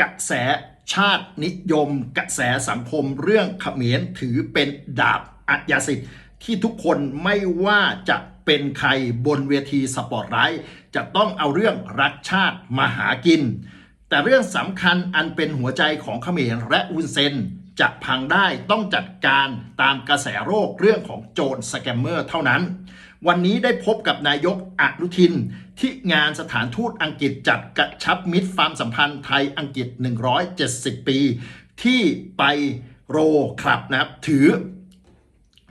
กระแสชาตินิยม กระแสสังคมเรื่องเขมรถือเป็นดาบอัยสิทธิ์ที่ทุกคนไม่ว่าจะเป็นใครบนเวทีสปอร์ตไลท์จะต้องเอาเรื่องรักชาติมาหากิน แต่เรื่องสำคัญอันเป็นหัวใจของเขมรและอุนเซน จะพังได้ต้องจัดการตามกระแสโรคเรื่องของโจรสแกมเมอร์เท่านั้น วันนี้ได้พบกับนายกอนุทิน ที่งานสถานทูตอังกฤษจัดกระชับมิตรความสัมพันธ์ไทยอังกฤษ 170 ปี ที่ไปโรคลับนะครับถือ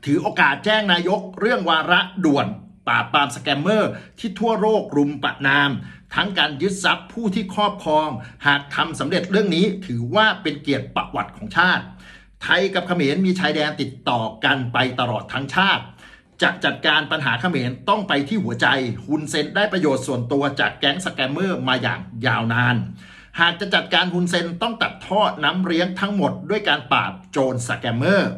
ถือโอกาสแจ้งนายกเรื่องวาระด่วนปราบปรามสแกมเมอร์ที่ทั่วโลกรุมประนาม ทั้งการยึดทรัพย์ผู้ที่ครอบครอง หากทำสำเร็จเรื่องนี้ถือว่าเป็นเกียรติประวัติของชาติ ไทยกับเขมรมีชายแดนติดต่อกันไปตลอดทั้งชาติจะจัดการปัญหาเขมรต้องไปที่หัวใจฮุนเซนได้ประโยชน์ส่วนตัวจากแก๊งสแกมเมอร์มาอย่างยาวนาน หากจะจัดการฮุนเซนต้องตัดท่อน้ำเลี้ยงทั้งหมดด้วยการปราบโจรสแกมเมอร์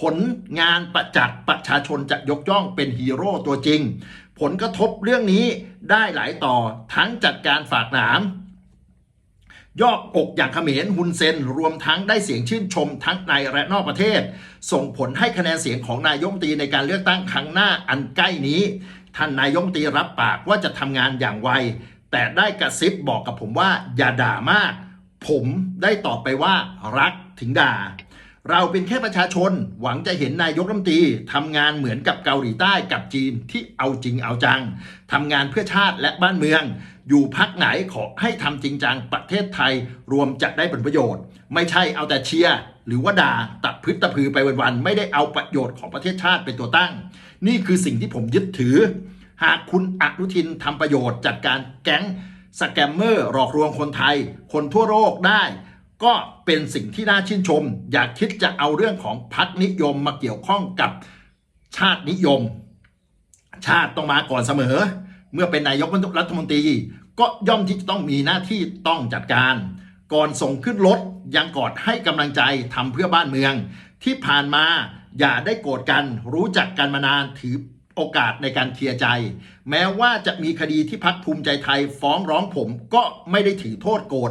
ผลงานประจักษ์ประชาชนจะยกย่องเป็นฮีโร่ตัวจริง ผลกระทบเรื่องนี้ได้หลายต่อทั้งจัดการฝากหนามยอกอกอย่างเขมรฮุนเซน รวมทั้งได้เสียงชื่นชมทั้งในและนอกประเทศ ส่งผลให้คะแนนเสียงของนายกรัฐมตรีในการเลือกตั้งครั้งหน้าอันใกล้นี้ ท่านนายกรัฐมตรีรับปากว่าจะทำงานอย่างไว แต่ได้กระซิบบอกกับผมว่าอย่าด่ามาก ผมได้ตอบไปว่ารักถึงด่า เราเป็นแค่ประชาชนหวังจะเห็นนายกรัฐมนตรีทำงานเหมือนกับเกาหลีใต้กับจีนที่เอาจริงเอาจังทำงานเพื่อชาติและบ้านเมือง อยู่พักไหนขอให้ทำจริงจังประเทศไทยรวมจะได้ผลประโยชน์ ไม่ใช่เอาแต่เชียร์หรือว่าด่าตัดพืชตะพือไปวันๆไม่ได้เอาประโยชน์ของประเทศชาติเป็นตัวตั้ง นี่คือสิ่งที่ผมยึดถือ หากคุณอนุทินทำประโยชน์จัดการแก๊งสแกมเมอร์หลอกลวงคนไทย คนทั่วโลกได้ ก็เป็นสิ่งที่น่าชื่นชม อย่าคิดจะเอาเรื่องของพักนิยมมาเกี่ยวข้องกับชาตินิยม ชาติต้องมาก่อนเสมอ เมื่อเป็นนายกรัฐมนตรี ก็ย่อมที่จะต้องมีหน้าที่ต้องจัดการ ก่อนส่งขึ้นรถยังกอดให้กำลังใจทำเพื่อบ้านเมือง ที่ผ่านมาอย่าได้โกรธกันรู้จักกันมานานถือ โอกาสในการเคลียร์ใจ แม้ว่าจะมีคดีที่พักภูมิใจไทยฟ้องร้องผมก็ไม่ได้ถือโทษโกรธ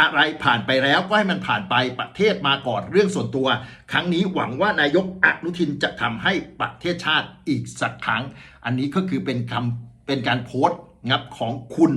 อะไรผ่านไปแล้วก็ให้มันผ่านไปประเทศมาก่อนเรื่องส่วนตัว ครั้งนี้หวังว่านายกอนุทินจะทำให้ประเทศชาติอีกสักครั้ง อันนี้ก็คือเป็นคำเป็นการโพสต์งับของคุณ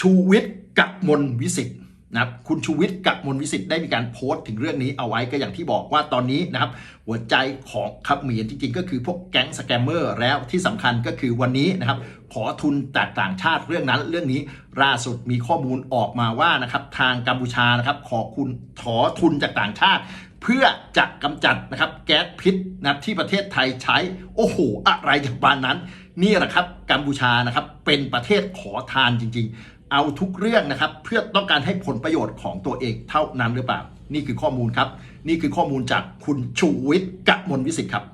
ชูวิทย์กับมนวิสิทธิ์ นะครับคุณชูวิทย์กับมนวิสิทธิ์ได้มีการโพสต์ถึงเรื่องนี้เอาไว้ก็อย่างที่บอกว่าตอนนี้นะครับหัวใจของขับเหมียนจริงๆ ก็คือพวกแก๊งสแกมเมอร์แล้วที่สำคัญก็คือวันนี้นะครับขอทุนจากต่างชาติเรื่องนั้น เรื่องนี้ล่าสุดมีข้อมูลออกมาว่านะครับทางกัมพูชานะครับขอคุณขอทุนจากต่างชาติ เพื่อจะกำจัดนะครับแก๊สพิษนะครับที่ประเทศไทยใช้โอ้โหอะไรจากบานนั้น นี่แหละครับกัมพูชานะครับเป็นประเทศขอทานจริง ๆ เอาทุกเรื่องนะครับ เพื่อต้องการให้ผลประโยชน์ของตัวเองเท่านั้นหรือเปล่า นี่คือข้อมูลครับ นี่คือข้อมูลจากคุณชูวิทย์กมลวิสิทธิ์ครับ